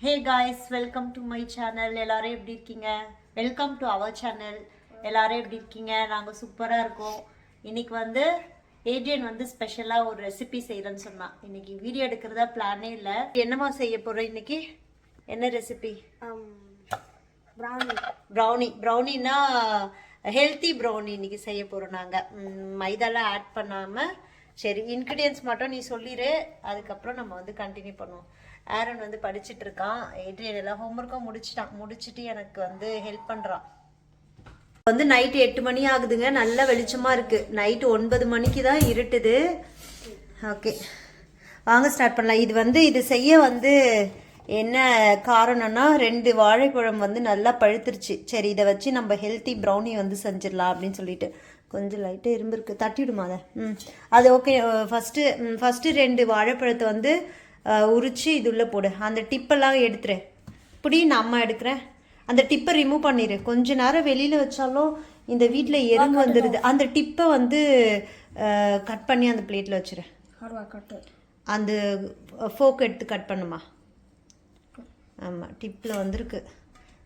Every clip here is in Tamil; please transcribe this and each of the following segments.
Hey guys welcome to my channel எல்லாரும் எப்படி இருக்கீங்க? வெல்கம் டு அவர் சேனல் எல்லாரும் எப்படி இருக்கீங்க? நாங்கள் சூப்பராக இருக்கோம். இன்னைக்கு வந்து ஏஜியன் வந்து ஸ்பெஷலாக ஒரு ரெசிபி செய்கிறேன்னு சொன்னான். இன்னைக்கு வீடியோ எடுக்கிறதா பிளானே இல்லை. என்னம்மா செய்ய போகிறோம் இன்னைக்கு? என்ன ரெசிபி ப்ரௌனி ப்ரௌனி ப்ரௌனினா ஹெல்த்தி ப்ரௌனி இன்னைக்கு செய்ய போகிறோம் நாங்கள் மைதாலாம் ஆட் பண்ணாமல் சரி இன்க்ரீடியன்ஸ் மட்டும் நீ சொல்லிடு அதுக்கப்புறம் நம்ம வந்து கண்டினியூ பண்ணுவோம். ஆரன் வந்து படிச்சிட்டு இருக்கான். ஏட்ரியன் எல்லாம் ஹோம்ஒர்க்கும் முடிச்சிட்டான். முடிச்சுட்டு எனக்கு வந்து ஹெல்ப் பண்ணுறான் வந்து நைட்டு எட்டு மணி ஆகுதுங்க. நல்ல வெளிச்சமாக இருக்குது நைட்டு ஒன்பது மணிக்கு தான் இருட்டுது. ஓகே வாங்க ஸ்டார்ட் பண்ணலாம். இது வந்து இது செய்ய வந்து என்ன காரணம்னா ரெண்டு வாழைப்பழம் வந்து நல்லா பழுத்துருச்சு. சரி இதை வச்சு நம்ம ஹெல்த்தி ப்ரௌனி வந்து செஞ்சிடலாம் அப்படின்னு சொல்லிட்டு. கொஞ்சம் லைட்டாக இரும்பு இருக்குது தட்டிவிடுமா அதை? ம். அது ஓகே ஃபஸ்ட்டு ஃபஸ்ட்டு ரெண்டு வாழைப்பழத்தை வந்து உரிச்சு இது உள்ளே போடு. அந்த டிப்பெல்லாம் எடுத்துரு. இப்படி நான் அம்மா எடுக்கிறேன் அந்த டிப்பை ரிமூவ் பண்ணிடு கொஞ்ச நேரம் வெளியில் வச்சாலும் இந்த வீட்டில் எறும்பு வந்துடுது அந்த டிப்பை வந்து கட் பண்ணி அந்த பிளேட்டில் வச்சிரு. அந்த ஃபோக் எடுத்து கட் பண்ணுமா? ஆமாம் டிப்பில் வந்திருக்கு.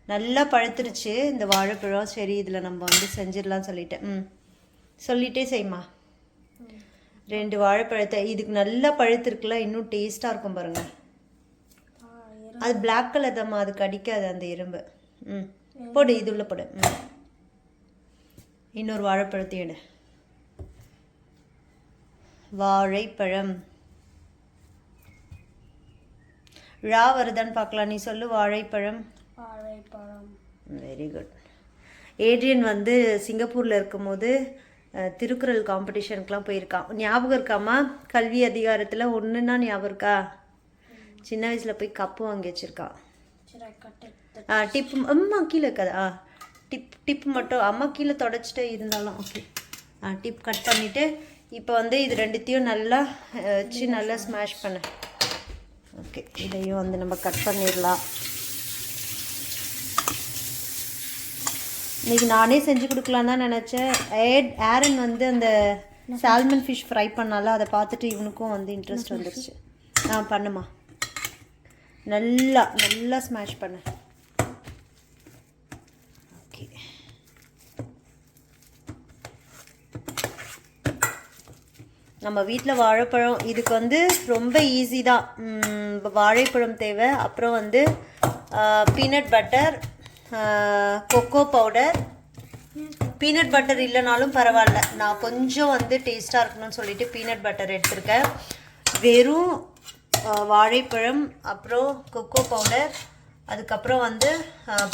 நல்லா பழுத்துருச்சு. இந்த வாழைப்பழம் சரி இதில் நம்ம வந்து செஞ்சிடலாம் சொல்லிட்டேன் ம். சொல்லிட்டே செய்யுமா ரெண்டு வாழைப்பழத்தை இதுக்கு நல்லா பழுத்திருக்குல இன்னும் டேஸ்ட்டாக இருக்கும் பாருங்க. அது பிளாக் கலர் தாம்மா அது கடிக்காது அந்த எறும்பு ம் போடு இது உள்ள போடு. ம். இன்னொரு வாழைப்பழத்தையும் எடு. வாழைப்பழம். ழா வருதான்னு பார்க்கலாம் நீ சொல்லு வாழைப்பழம். வாழைப்பழம். வெரி குட் ஏட்ரியன் வந்து சிங்கப்பூரில் இருக்கும்போது திருக்குறள் காம்படிஷனுக்கெலாம் போயிருக்கான். ஞாபகம் இருக்காமா கல்வி அதிகாரத்தில் ஒன்றுன்னா ஞாபகம் இருக்கா? சின்ன வயசில் போய் கப்பு வாங்கி வச்சுருக்கான். ஆ டிப்பு அம்மா கீழே இருக்காது. ஆ டிப் டிப் மட்டும் அம்மா கீழே தொடச்சிட்டே இருந்தாலும் ஓகே ஆ டிப் கட் பண்ணிவிட்டு இப்போ வந்து இது ரெண்டுத்தையும் நல்லா வச்சு நல்லா ஸ்மாஷ் பண்ண. ஓகே இதையும் வந்து நம்ம கட் பண்ணிடலாம். இன்னைக்கு நானே செஞ்சு கொடுக்கலாம் தான் நினச்சேன். ஏட் ஆரன் வந்து அந்த சால்மன் ஃபிஷ் ஃப்ரை பண்ணால அதை பார்த்துட்டு இவனுக்கும் வந்து இன்ட்ரெஸ்ட் வந்துருச்சு. ஆ பண்ணுமா? நல்லா நல்லா ஸ்மாஷ் பண்ணு. ஓகே. நம்ம வீட்டில் வாழைப்பழம் இதுக்கு வந்து ரொம்ப ஈஸி தான். வாழைப்பழம் தேவை. அப்புறம் வந்து peanut butter cocoa powder peanut butter இல்லைனாலும் பரவாயில்ல. நான் கொஞ்சம் வந்து டேஸ்ட்டாக இருக்கணும்னு சொல்லிட்டு பீனட் பட்டர் எடுத்திருக்கேன். வெறும் வாழைப்பழம் அப்புறம் கொக்கோ பவுடர் அதுக்கப்புறம் வந்து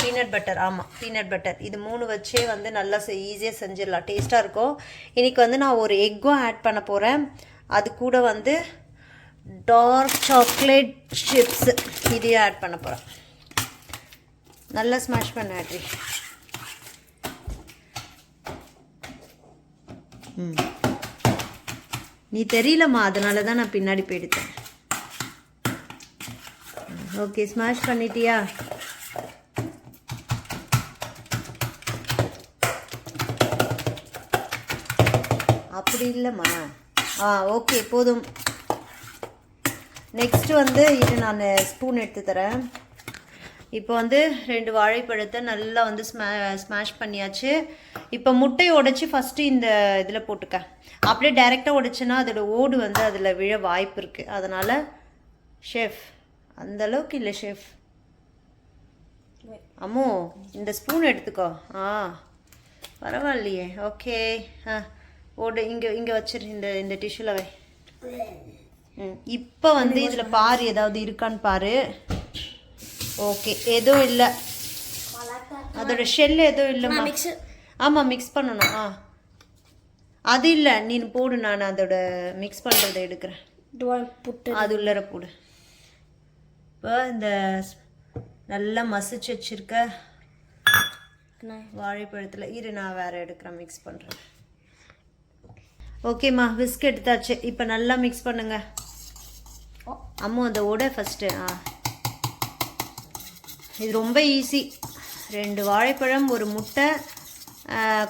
பீனட் பட்டர் ஆமாம் பீனட் பட்டர் இது மூணு வச்சே வந்து நல்லா ஈஸியாக செஞ்சிடலாம். டேஸ்ட்டாக இருக்கும். இன்றைக்கி வந்து நான் ஒரு எக்கும் ஆட் பண்ண போகிறேன் அது கூட வந்து டார்க் சாக்லேட் சிப்ஸ் இதையும் ஆட் பண்ண போகிறேன் நல்லா ஸ்மாஷ் பண்ண ஆட்ரி ம். நீ தெரியலம்மா அதனால தான் நான் பின்னாடி போயிடுத்தேன். ஓகே ஸ்மாஷ் பண்ணிட்டியா? அப்படி இல்லைம்மா. ஆ ஓகே போதும். நெக்ஸ்ட் வந்து இது நான் ஸ்பூன் எடுத்து தரேன். இப்போ வந்து ரெண்டு வாழைப்பழத்தை நல்லா வந்து ஸ்மா ஸ்மாஷ் பண்ணியாச்சு. இப்போ முட்டையை உடைச்சி ஃபஸ்ட்டு இந்த இதில் போட்டுக்க. அப்படியே டைரெக்டாக உடைச்சேன்னா அதோட ஓடு வந்து அதில் விழ வாய்ப்பு இருக்குது அதனால் ஷெஃப் அந்த அளவுக்கு இல்லை ஷெஃப் அம்மோ இந்த ஸ்பூன் எடுத்துக்கோ. ஆ பரவாயில்லையே. ஓகே ஆ ஓடு இங்கே இங்கே வச்சிரு இந்த இந்த டிஷ்யூவில் வை. ம் இப்போ வந்து இதில் பாரு ஏதாவது இருக்கான்னு பாரு. ஓகே எதுவும் இல்லை. அதோட ஷெல் எதுவும் இல்லைம்மா மிக்ஸ் ஆமாம் மிக்ஸ் பண்ணணும். ஆ. அது இல்லை நீ போடு நான் அதோட மிக்ஸ் பண்ணுறதை எடுக்கிறேன். புட்டு. அது உள்ளர போடு. இப்போ இந்த நல்லா மசிச்சு வச்சிருக்க வாழைப்பழத்தில் இரு நான் வேற எடுக்கிறேன் மிக்ஸ் பண்ணுறேன் ஓகேம்மா விஸ்க் எடுத்தாச்சு. இப்போ நல்லா மிக்ஸ் பண்ணுங்க. அம்மா அந்த உடை ஃபஸ்ட்டு ஆ. இது ரொம்ப ஈஸி ரெண்டு வாழைப்பழம் ஒரு முட்டை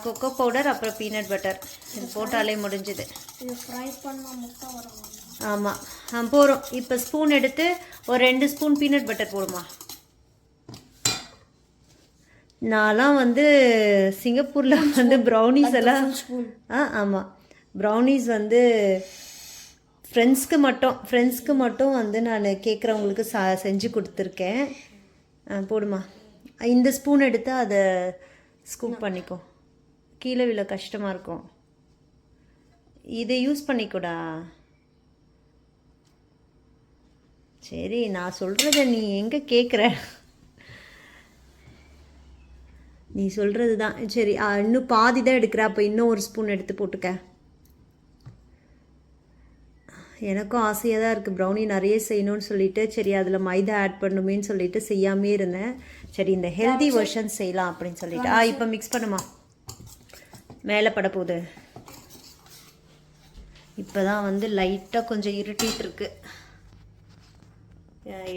கொக்கோ பவுடர் அப்புறம் பீனட் பட்டர் இது போட்டாலே முடிஞ்சுது. ஆமாம் ஆ போகிறோம் இப்போ ஸ்பூன் எடுத்து ஒரு ரெண்டு ஸ்பூன் பீனட் பட்டர் போடுமா? நான்லாம் வந்து சிங்கப்பூரில் வந்து ப்ரௌனிஸ் எல்லாம் ஆ ஆமாம் ப்ரௌனிஸ் வந்து ஃப்ரெண்ட்ஸ்க்கு மட்டும் ஃப்ரெண்ட்ஸ்க்கு மட்டும் வந்து நான் கேட்குறவங்களுக்கு சா செஞ்சு கொடுத்துருக்கேன். போடுமா. இந்த ஸ்பூன் எடுத்து அதை ஸ்கூப் பண்ணிக்கோ. கீழே விழ கஷ்டமாக இருக்கும். இதை யூஸ் பண்ணிக்கூடா. சரி நான் சொல்கிறத நீ எங்கே கேட்குற நீ சொல்கிறது தான் சரி இன்னும் பாதி தான் எடுக்கிற அப்போ இன்னும் ஒரு ஸ்பூன் எடுத்து போட்டுக்க. எனக்கும் ஆசையாக தான் இருக்குது ப்ரௌனி நிறைய செய்யணும்னு சொல்லிட்டு சரி அதில் மைதா ஆட் பண்ணுமேன்னு சொல்லிட்டு செய்யாமே இருந்தேன். சரி இந்த ஹெல்தி வெர்ஷன் செய்யலாம் அப்படின்னு சொல்லிட்டு. ஆ இப்போ மிக்ஸ் பண்ணுமா? மேலே பட போகுது. இப்போ தான் வந்து லைட்டாக கொஞ்சம் இருட்டிட்டு இருக்கு.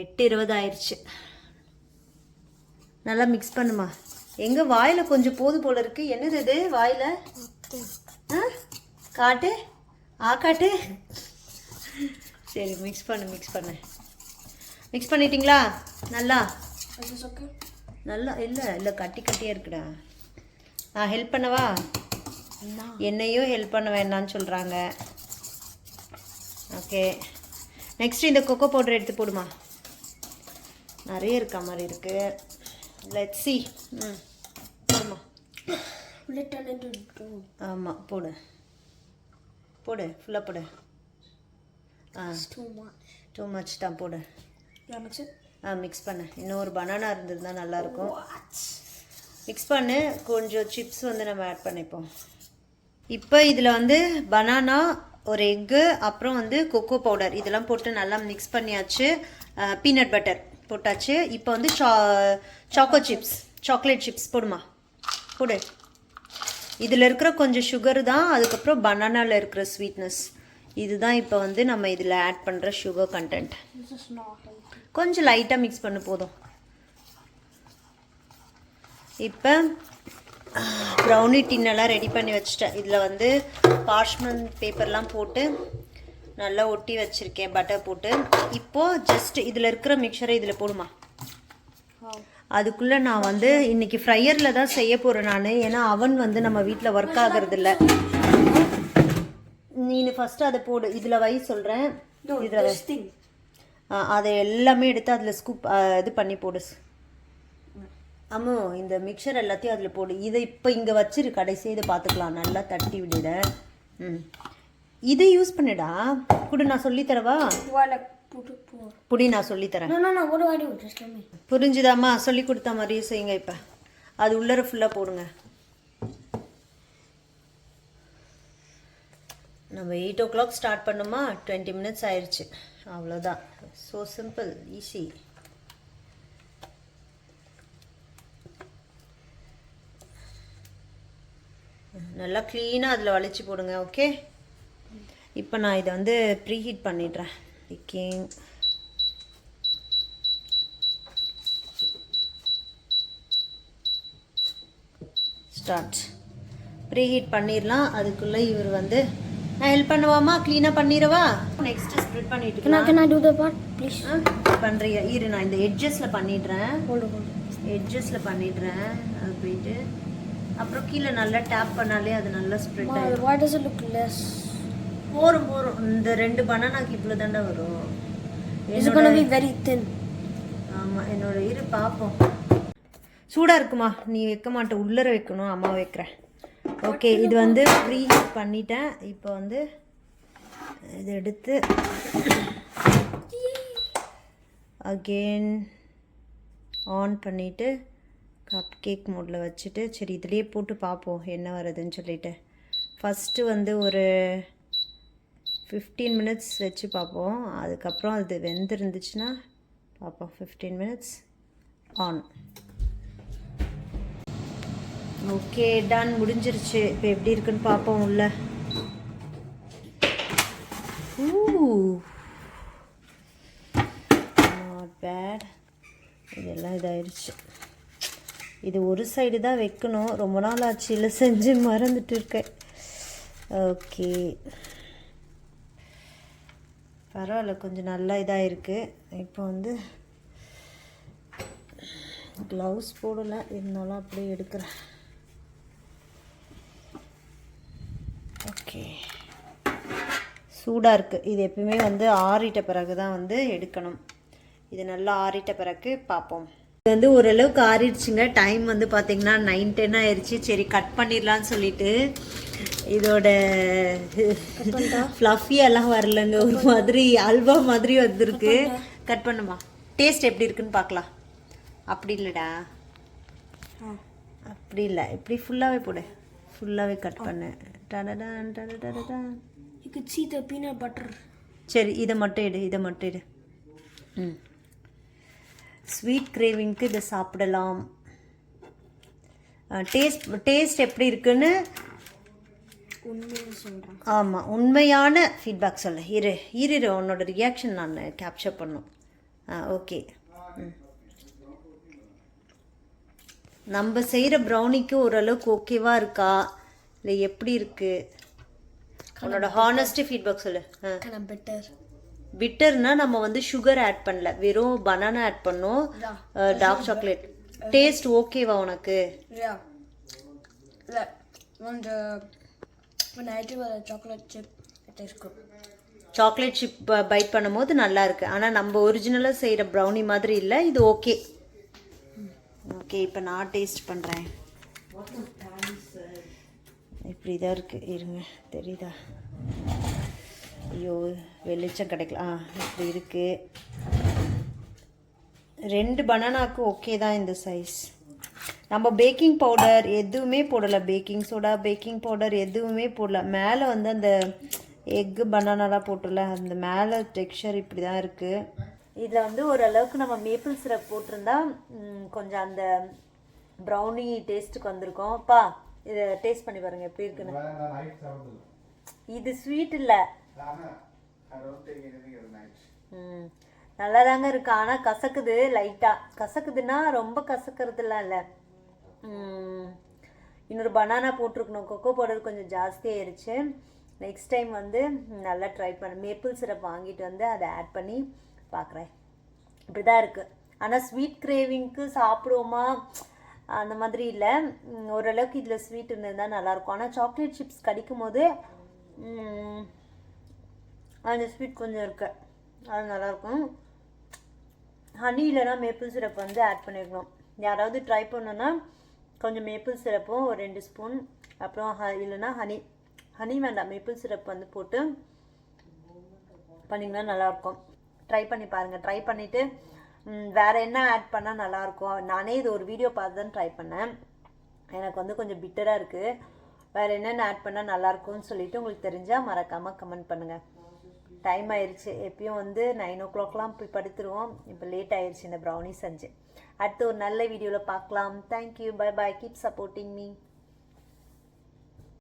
எட்டு இருபது ஆயிடுச்சு நல்லா மிக்ஸ் பண்ணுமா? எங்க வாயில கொஞ்சம் போது போல இருக்கு. என்னது இது? வாயில? ஆ? காட்டு? ஆ காட்டு? சரி மிக்ஸ் பண்ணு மிக்ஸ் பண்ணு. மிக்ஸ் பண்ணிட்டீங்களா? நல்லா? நல்லா இல்லை இல்லை கட்டி கட்டியாக இருக்குடா. நான் ஹெல்ப் பண்ணவா. என்னையும் ஹெல்ப் பண்ண வேண்டாம்னு சொல்கிறாங்க ஓகே நெக்ஸ்ட் இந்த கொக்கோ பவுடர் எடுத்து போடுமா? நிறைய இருக்க மாதிரி இருக்கு. லெட் சி ம். போடுமா? Dough? ஆமாம் போடு. போடு ஃபுல்லாக போடு. Too much. டூ மச் தான் போடு. ஆ மிக்ஸ் பண்ணு. இன்னும் ஒரு பனானா இருந்திருந்தா நல்லாயிருக்கும் மிக்ஸ் பண்ணு. கொஞ்சம் சிப்ஸ் வந்து நம்ம ஆட் பண்ணிப்போம். இப்போ இதில் வந்து பனானா ஒரு எக்கு அப்புறம் வந்து கொக்கோ பவுடர் இதெல்லாம் போட்டு நல்லா மிக்ஸ் பண்ணியாச்சு. பீனட் பட்டர் போட்டாச்சு. இப்போ வந்து சா சாக்கோ சிப்ஸ் சாக்லேட் சிப்ஸ் போடுமா? போடு. இதில் இருக்கிற கொஞ்சம் சுகர் தான் அதுக்கப்புறம் பனானாவில் இருக்கிற ஸ்வீட்னஸ் இதுதான் இப்போ வந்து நம்ம இதில் ஆட் பண்ணுற சுகர் கண்டென்ட். கொஞ்சம் லைட்டாக மிக்ஸ் பண்ண போதும். இப்போ ப்ரௌனி டின்னெல்லாம் ரெடி பண்ணி வச்சுட்டேன். இதில் வந்து பார்ச்மெண்ட் பேப்பர்லாம் போட்டு நல்லா ஒட்டி வச்சுருக்கேன் பட்டர் போட்டு. இப்போது ஜஸ்ட் இதில் இருக்கிற மிக்சரை இதில் போடுமா? அதுக்குள்ளே நான் வந்து இன்னைக்கு ஃப்ரையரில் தான் செய்ய போகிறேன் நான். ஏன்னா அவன் வந்து நம்ம வீட்டில் ஒர்க் ஆகிறது இல்ல நீ ஃபஸ்ட்டு அதை போடு. இதில் வை சொல்கிறேன் இதில் அதை எல்லாமே எடுத்து அதில் ஸ்கூப் இது பண்ணி போடு. அம்மு இந்த மிக்சர் எல்லாத்தையும் அதில் போடு. இதை இப்போ இங்கே வச்சிரு. கடைசி இதை பார்த்துக்கலாம் நல்லா தட்டி விடுட ம். இதை யூஸ் பண்ணுடா. கூட நான் சொல்லித் தரவா? Do I like put it pour? புடி நான் சொல்லித்தரேன். புரிஞ்சுதாம்மா? சொல்லி கொடுத்த மாதிரியே செய்யுங்க இப்போ. அது உள்ளர ஃபுல்லாக போடுங்க. நம்ம எயிட் ஓ கிளாக் ஸ்டார்ட் பண்ணுமா? டுவெண்ட்டி மினிட்ஸ் ஆயிடுச்சு அவ்வளோதான் ஸோ சிம்பிள் ஈஸி நல்லா க்ளீனாக அதில் வலிச்சு போடுங்க ஓகே இப்போ நான் இதை வந்து ப்ரீஹீட் பண்ணிடுறேன். பிக்கிங் ஸ்டார்ட் ப்ரீஹீட் பண்ணிடலாம். அதுக்குள்ளே இவர் வந்து நான் ஹெல்ப் பண்ணுவாமா க்ளீனாக பண்ணிடவா? நெக்ஸ்ட் ஸ்ப்ரெட் பண்ணிட்டு can I do the part, please? பண்ணுறியா இரு நான் இந்த எட்ஜஸில் பண்ணிடுறேன். எட்ஜஸில் பண்ணிடுறேன். அது போயிட்டு அப்புறம் கீழே நல்லா டேப் பண்ணாலே அது நல்லா ஸ்ப்ரெட் ஆகிடும் why does it look less? போரும் போரும். இந்த ரெண்டு பனானாக்கு இவ்வளோ தாண்டா வரும் gonna be very thin? ஆமாம் என்னோட இரு பார்ப்போம் சூடாக இருக்குமா? நீ வைக்க மாட்ட உள்ளர வைக்கணும் அம்மா வைக்கிறேன். ஓகே இது வந்து ப்ரீ பண்ணிட்டேன். இப்போ வந்து இது எடுத்து அகெயின் ஆன் பண்ணிவிட்டு கப் கேக் மோடில் வச்சுட்டு சரி இதுலேயே போட்டு பார்ப்போம் என்ன வருதுன்னு சொல்லிட்டு. ஃபஸ்ட்டு வந்து ஒரு ஃபிஃப்டீன் மினிட்ஸ் வச்சு பார்ப்போம். அதுக்கப்புறம் அது வெந்திருந்துச்சுன்னா பார்ப்போம். Fifteen minutes on okay done முடிஞ்சிருச்சு. இப்போ எப்படி இருக்குன்னு பார்ப்போம் உள்ள நாட் பேட் இதெல்லாம் இதாயிருச்சு. இது ஒரு சைடு தான் வைக்கணும். ரொம்ப நாள் ஆச்சு. இல்லை செஞ்சு மறந்துட்டு இருக்கேன். ஓகே. பரவாயில்ல. கொஞ்சம் நல்லா இதாக இருக்குது இப்போ வந்து க்ளவுஸ் போடலை. இருந்தாலும் அப்படியே எடுக்கிறேன் ஓகே சூடாக இருக்குது இது எப்பயுமே வந்து ஆறிட்ட பிறகு தான் வந்து எடுக்கணும். இது நல்லா ஆறிட்ட பிறகு பார்ப்போம். இது வந்து ஓரளவுக்கு ஆறிடுச்சுங்க. டைம் வந்து பார்த்திங்கன்னா நைன் டென் ஆயிடுச்சு சரி கட் பண்ணிடலான்னு சொல்லிட்டு இதோட ஃப்ளஃபி எல்லாம் வரலங்க. ஒரு மாதிரி அல்வா மாதிரி வந்திருக்கு. கட் பண்ணுமா? டேஸ்ட் எப்படி இருக்குன்னு பார்க்கலாம். அப்படி இல்லைடா. அப்படி இல்லை. இப்படி ஃபுல்லாகவே போடு. ஃபுல்லாகவே கட் பண்ணு. டடடான் டடடான் You could see the peanut butter. சரி இதை மட்டும் எடு இதை மட்டும் எடு. ம். ஸ்வீட் கிரேவிங்க்கு இதை சாப்பிடலாம். டேஸ்ட் டேஸ்ட் எப்படி இருக்குன்னு? ஆமாம் உண்மையான ஃபீட்பேக் சொல்லு. இரு இரு உன்னோட ரியாக்ஷன் நான் கேப்சர் பண்ணும். ஆ ஓகே ம். நம்ம செய்கிற ப்ரௌனிக்கு ஓரளவுக்கு ஓகேவா இருக்கா? இல்லை எப்படி இருக்கு? உன்னோட ஹானஸ்ட் ஃபீட்பேக் சொல்லு. bitter. பிட்டர்னா நம்ம வந்து சுகர் ஆட் பண்ணல. வெறும் பனானா ஆட் பண்ணோம். டார்க் சாக்லேட் டேஸ்ட் ஓகேவா உனக்கு. சாக்லேட் சிப் பைட் பண்ணும்போது நல்லா இருக்கு. ஆனால் நம்ம ஒரிஜினலாக செய்கிற ப்ரௌனி மாதிரி இல்லை இது ஓகே ஓகே இப்போ நான் டேஸ்ட் பண்ணுறேன் இப்படி தான் இருக்குது இருங்க தெரியுதா? ஐயோ வெளிச்சம் கிடைக்கல. ஆ இப்படி இருக்குது ரெண்டு பனானாக்கு ஓகே தான் இந்த சைஸ் நம்ம பேக்கிங் பவுடர் எதுவுமே போடலை. பேக்கிங் சோடா பேக்கிங் பவுடர் எதுவுமே போடல. மேலே வந்து அந்த எக்கு பனானாலாம் போட்டுல. அந்த மேலே டெக்ஸ்சர் இப்படி தான் இருக்குது இதில் வந்து ஓரளவுக்கு நம்ம மேப்பிள் சிரப் போட்டிருந்தா கொஞ்சம் அந்த ப்ரௌனி டேஸ்ட்டுக்கு வந்திருக்கோம். பா இதை டேஸ்ட் பண்ணி பாருங்க எப்படி இருக்குன்னு. இது ஸ்வீட் இல்லை. ம். நல்லா தாங்க இருக்கு ஆனால் கசக்குது லைட்டாக கசக்குதுன்னா ரொம்ப கசக்கிறதுலாம் இல்லை. இன்னொரு பனானா போட்டிருக்கணும். கொக்கோ பவுடர் கொஞ்சம் ஜாஸ்தியாயிருச்சு நெக்ஸ்ட் டைம் வந்து நல்லா ட்ரை பண்ண. மேப்பிள் சிரப் வாங்கிட்டு வந்து அதை ஆட் பண்ணி பார்க்குறேன் இப்படி தான் இருக்குது ஆனால் ஸ்வீட் கிரேவிங்க்கு சாப்பிடுவோமா? அந்த மாதிரி இல்லை. ஓரளவுக்கு இதில் ஸ்வீட் இருந்திருந்தால் நல்லாயிருக்கும் ஆனால் சாக்லேட் சிப்ஸ் கடிக்கும் போது அந்த ஸ்வீட் கொஞ்சம் இருக்கு. அது நல்லாயிருக்கும் ஹனி இல்லைனா மேப்பிள் சிரப் வந்து ஆட் பண்ணிருக்கணும் யாராவது ட்ரை பண்ணோன்னா கொஞ்சம் மேப்பிள் சிரப்பும் ஒரு ரெண்டு ஸ்பூன் அப்புறம் ஹ இல்லைன்னா ஹனி ஹனி வேண்டாம் மேப்பிள் சிரப் வந்து போட்டு பண்ணிங்கன்னா நல்லாயிருக்கும் ட்ரை பண்ணி பாருங்கள் ட்ரை பண்ணிவிட்டு வேறு என்ன ஆட் பண்ணால் நல்லாயிருக்கும் நானே இது ஒரு வீடியோ பார்த்து தான் ட்ரை பண்ணேன். எனக்கு வந்து கொஞ்சம் பிட்டராக இருக்குது வேறு என்னென்ன ஆட் பண்ணால் நல்லாயிருக்கும்னு சொல்லிவிட்டு உங்களுக்கு தெரிஞ்சால் மறக்காமல் கமெண்ட் பண்ணுங்கள் டைம் ஆயிடுச்சு எப்பயும் வந்து நைன் ஓ கிளாக்லாம் போய் படுத்துருவோம். இப்போ லேட் ஆயிடுச்சு இந்த ப்ரௌனி செஞ்சு. அடுத்து ஒரு நல்ல வீடியோவில் பார்க்கலாம். Thank you bye bye keep supporting me